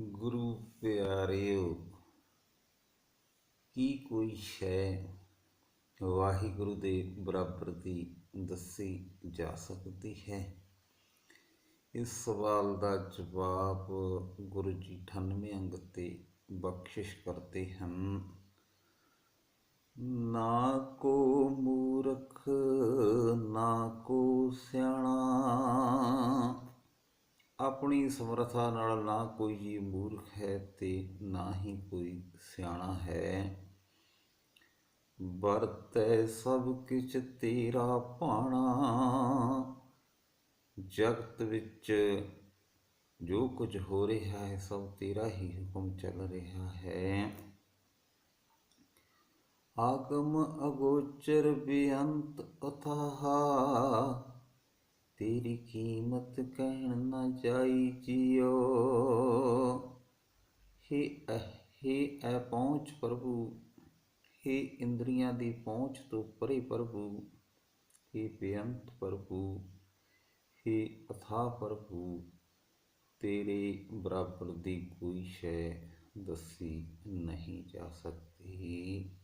ਗੁਰੂ ਪਿਆਰਿਓ, ਕੀ ਕੋਈ ਸ਼ੈ ਵਾਹਿਗੁਰੂ ਦੇ ਬਰਾਬਰ ਦੀ ਦੱਸੀ ਜਾ ਸਕਦੀ ਹੈ? ਇਸ ਸਵਾਲ ਦਾ ਜਵਾਬ ਗੁਰੂ ਜੀ 98 ਅੰਗ ਤੇ ਬਖਸ਼ਿਸ਼ ਕਰਦੇ ਹਨ। ਨਾ ਆਪਣੀ ਸਮਰੱਥਾ ਨਾਲ ਨਾ ਕੋਈ ਜੀ ਮੂਰਖ ਹੈ ਤੇ ਨਾ ਹੀ ਕੋਈ ਸਿਆਣਾ ਹੈ। ਵਰਤੈ ਸਭ ਕਿਛ ਤੇਰਾ ਭਾਣਾ। ਜਗਤ ਵਿੱਚ ਜੋ ਕੁਝ ਹੋ ਰਿਹਾ ਹੈ, ਸਭ ਤੇਰਾ ਹੀ ਹੁਕਮ ਚੱਲ ਰਿਹਾ ਹੈ। ਆਗਮ ਅਗੋਚਰ ਬੇਅੰਤ ਅਥਾਹ। ਤੇਰੀ ਕੀਮਤ ਕਹਿਣ ਨਾ ਜਾਈ ਜੀਓ। ਹੇ ਹੇ ਐ ਪਹੁੰਚ ਪ੍ਰਭੂ, ਹੇ ਇੰਦਰੀਆਂ ਦੀ ਪਹੁੰਚ ਤੋਂ ਪਰੇ ਪ੍ਰਭੂ, ਹੇ ਬੇਅੰਤ ਪ੍ਰਭੂ, ਹੇ ਅਥਾ ਪ੍ਰਭੂ, ਤੇਰੇ ਬਰਾਬਰ ਦੀ ਕੋਈ ਸ਼ੈ ਦੱਸੀ ਨਹੀਂ ਜਾ ਸਕਦੀ।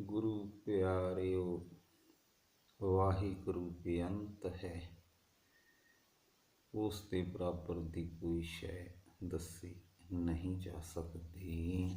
ਗੁਰੂ ਪਿਆਰਿਓ ਵਾਹਿਗੁਰੂ ਬੇਅੰਤ ਹੈ। ਉਸ ਦੇ ਬਰਾਬਰ ਦੀ ਕੋਈ ਸ਼ੈ ਦੱਸੀ ਨਹੀਂ ਜਾ ਸਕਦੀ।